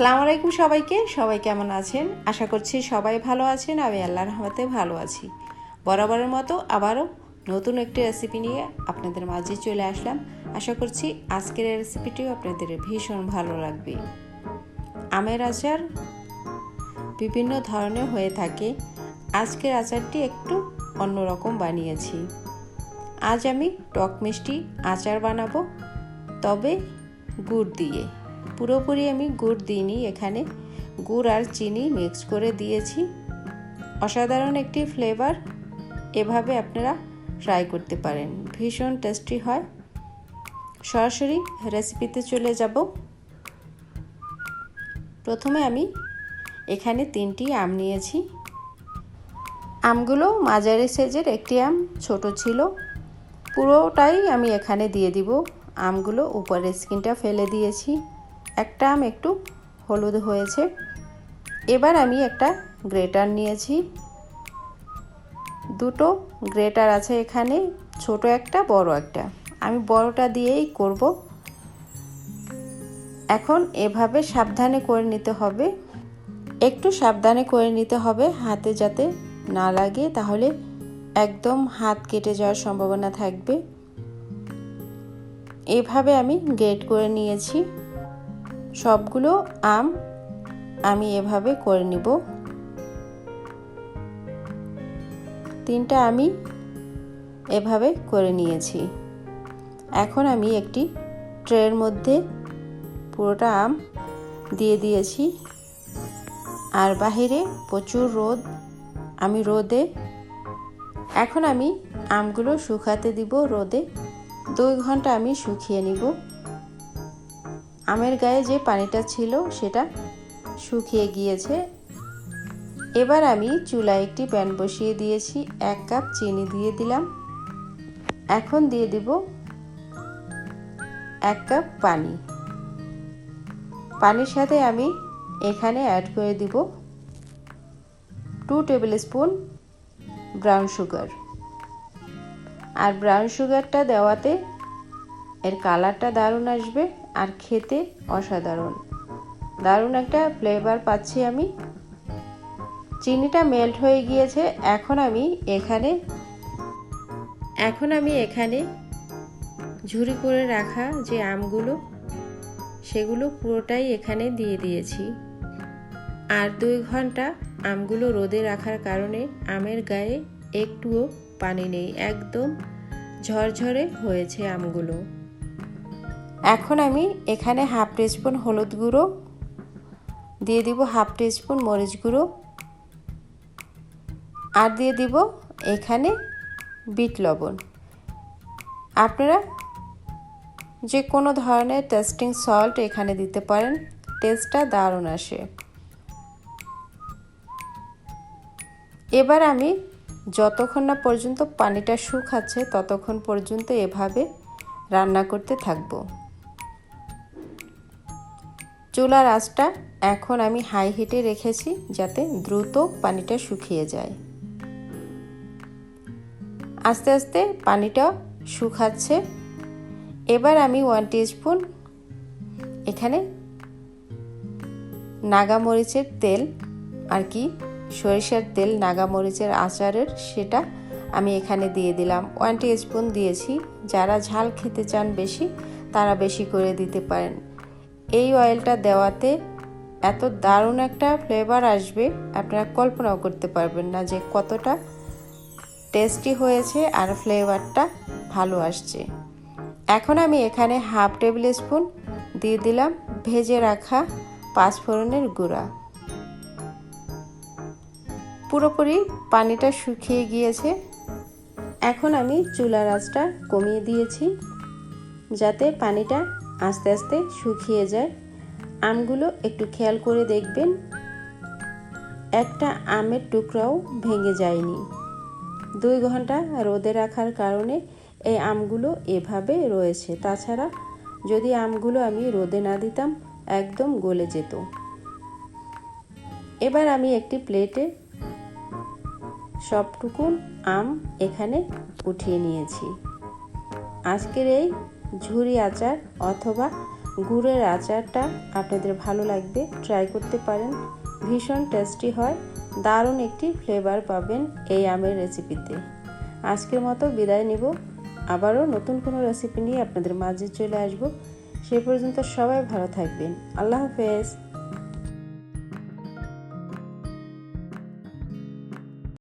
আসসালামু আলাইকুম সবাইকে। সবাই কেমন আছেন? আশা করছি সবাই ভালো আছেন। আমি আল্লাহর রহমতে ভালো আছি। বরাবরের মতো আবারও নতুন একটি রেসিপি নিয়ে আপনাদের মাঝে চলে আসলাম। আশা করছি আজকের রেসিপিটিও আপনাদের ভীষণ ভালো লাগবে। আমের আচার বিভিন্ন ধরনের হয়ে থাকে। আজকের আচারটি একটু অন্যরকম বানিয়েছি। আজ আমি টক মিষ্টি আচার বানাবো। তবে গুড় দিয়ে। পুরোপুরি আমি গুড় দিইনি এখানে। গুড় আর চিনি মিক্স করে দিয়েছি। অসাধারণ একটি ফ্লেভার এভাবে আপনারা ট্রাই করতে পারেন। ভীষণ টেস্টি হয়। সরাসরি রেসিপিতে চলে যাব। প্রথমে আমি এখানে তিনটি আম নিয়েছি। আমগুলো মাঝারি সাইজের একটি আম, ছোট ছিল। পুরোটাই আমি এখানে দিয়ে দিব। আমগুলো উপরের স্কিনটা ফেলে দিয়েছি। একটা আম একটু হলুদ হয়েছে। এবার আমি একটা গ্রেটার নিয়েছি। দুটো গ্রেটার আছে এখানে, ছোট একটা, বড় একটা। আমি বড়টা দিয়েই করব। এখন এভাবে সাবধানে করে নিতে হবে। একটু সাবধানে করে নিতে হবে হাতে যাতে না লাগে, তাহলে একদম হাত কেটে যাওয়ার সম্ভাবনা থাকবে। এভাবে আমি গ্রেট করে নিয়েছি। সবগুলো আম আমি এভাবে করে নিব। তিনটা আমি এভাবে করে নিয়েছি। এখন আমি একটি ট্রের মধ্যে পুরোটা আম দিয়ে দিয়েছি। আর বাহিরে প্রচুর রোদ, আমি রোদে এখন আমি আমগুলো শুকাতে দিব, রোদে দুই ঘণ্টা আমি শুকিয়ে নিব। আমের গায়ে যে পানিটা ছিল সেটা শুকিয়ে গিয়েছে। এবার আমি চুলায় একটি প্যান বসিয়ে দিয়েছি, এক কাপ চিনি দিয়ে দিলাম। এখন দিয়ে দিব এক কাপ পানি। পানির সাথে আমি এখানে অ্যাড করে দিব two tablespoon brown sugar আর ব্রাউন সুগারটা দেওয়াতে এর কালারটা দারুণ আসবে আর খেতে অসাধারণ। দারুণ একটা ফ্লেভার পাচ্ছি আমি। চিনিটা মেল্ট হয়ে গিয়েছে। এখন আমি এখানে, এখন আমি এখানে ঝুরি করে রাখা যে আমগুলো, সেগুলো পুরোটাই এখানে দিয়ে দিয়েছি। আর দুই ঘণ্টা আমগুলো রোদে রাখার কারণে আমের গায়ে একটুও পানি নেই। একদম ঝরঝরে হয়েছে আমগুলো। এখন আমি এখানে হাফ টিস্পুন হলুদ গুঁড়ো, দিয়ে দিব হাফ টিস্পুন মরিচ গুঁড়ো, আর দিয়ে দিব এখানে বিট লবণ। আপনারা যে কোনো ধরনের টেস্টিং সল্ট এখানে দিতে পারেন, টেস্টটা দারুণ আসে। এবার আমি যতক্ষণ না পর্যন্ত পানিটা শুকাচ্ছে ততক্ষণ পর্যন্ত এভাবে রান্না করতে থাকব। চুলার আঁচটা এখন আমি হাই হিটে রেখেছি যাতে দ্রুত পানিটা শুকিয়ে যায়। আস্তে আস্তে পানিটা শুকাচ্ছে। এবার আমি ওয়ান স্পুন এখানে নাগামরিচের তেল আর কি সরিষার তেল নাগামরিচের আচারের সেটা আমি এখানে দিয়ে দিলাম। ওয়ান স্পুন দিয়েছি। যারা ঝাল খেতে চান বেশি, তারা বেশি করে দিতে পারেন। এই অয়েলটা দেওয়াতে এত দারুণ একটা ফ্লেভার আসবে, আপনারা কল্পনাও করতে পারবেন না যে কতটা টেস্টি হয়েছে আর ফ্লেভারটা ভালো আসছে। এখন আমি এখানে হাফ টেবিল স্পুন দিয়ে দিলাম ভেজে রাখা পাঁচফোড়নের গুঁড়া। পুরোপুরি পানিটা শুকিয়ে গিয়েছে। এখন আমি চুলার আঁচটা কমিয়ে দিয়েছি, যাতে পানিটা আস্তে আস্তে শুকিয়ে যায়। আমগুলো একটু খেয়াল করে দেখবেন, একটা আমের টুকরাও ভেঙে যায়নি। দুই ঘণ্টা রোদে রাখার কারণে এই আমগুলো এভাবে রয়েছে। তাছাড়া যদি আমগুলো আমি রোদে না দিতাম, একদম গলে যেত। এবার আমি একটি প্লেটে সবটুকুন আম এখানে উঠিয়ে নিয়েছি। আজকের এই ঝুরি আচার অথবা গুড়ের আচারটা আপনাদের ভালো লাগবে ট্রাই করতে পারেন। ভীষণ টেস্টি হয়, দারুণ একটি ফ্লেভার পাবেন এই আমের রেসিপিতে আজকের মতো বিদায় নিব। আবারও নতুন কোনো রেসিপি নিয়ে আপনাদের মাঝে চলে আসব। সে পর্যন্ত সবাই ভালো থাকবেন। আল্লাহ হাফেজ।